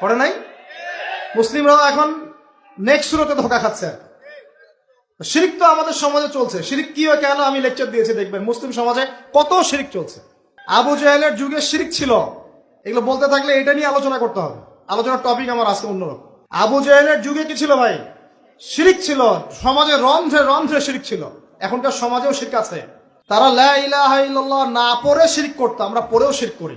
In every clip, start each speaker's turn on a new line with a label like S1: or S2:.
S1: করে নাই? মুসলিমরাও এখন নেক্সট শুরুতে ধোকা খাচ্ছে। আর কি। শিরিক তো আমাদের সমাজে চলছে। শিরিক কি হয় কেন আমি লেকচার দিয়েছি দেখবেন। মুসলিম সমাজে কত শিরিক চলছে। আবু জাহেলের যুগে শিরিক ছিল। এগুলো বলতে থাকলে এটা নিয়ে আলোচনা করতে হবে। আলোচনার টপিক আমার আজকে অন্যরকম। আবু জাহেলের যুগে কি ছিল ভাই? শিরিক ছিল। সমাজে রন্ধ্রে রন্ধ্রে শিরিক ছিল। এখনকার সমাজেও শিরিক আছে। তারা লা না পড়ে শিরিক করতো। আমরা পড়েও শিরিক করি।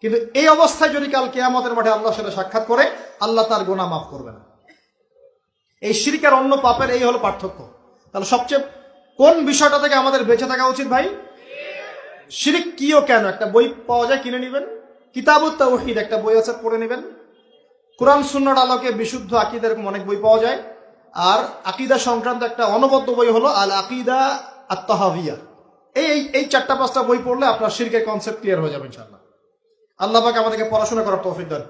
S1: কিন্তু এই অবস্থায় যদি কাল কেয়ামতের মাঠে আল্লাহর সাথে সাক্ষাৎ করে, আল্লাহ তার গোনা মাফ করবে না। এই শিরিক আর অন্য পাপের এই হলো পার্থক্য। তাহলে সবচেয়ে কোন বিষয়টা থেকে আমাদের বেঁচে থাকা উচিত ভাই? শিরিক কি ও কেন? একটা বই পাওয়া যায়, কিনে নেবেন। কিতাবুত তাওহীদ একটা বই আছে, পড়ে নেবেন। কোরআন সুন্নার আলোকে বিশুদ্ধ আকিদা এরকম অনেক বই পাওয়া যায়। আর আকিদা সংক্রান্ত একটা অনবদ্য বই হলো আল আকিদা আত্মাহাভিয়া এই, এই- চারটা পাঁচটা বই পড়লে আপনার শিরকের কনসেপ্ট ক্লিয়ার হয়ে যাবে ইনশাআল্লাহ। আল্লাহ পাক আমাদেরকে পড়াশোনা করার তৌফিক দান।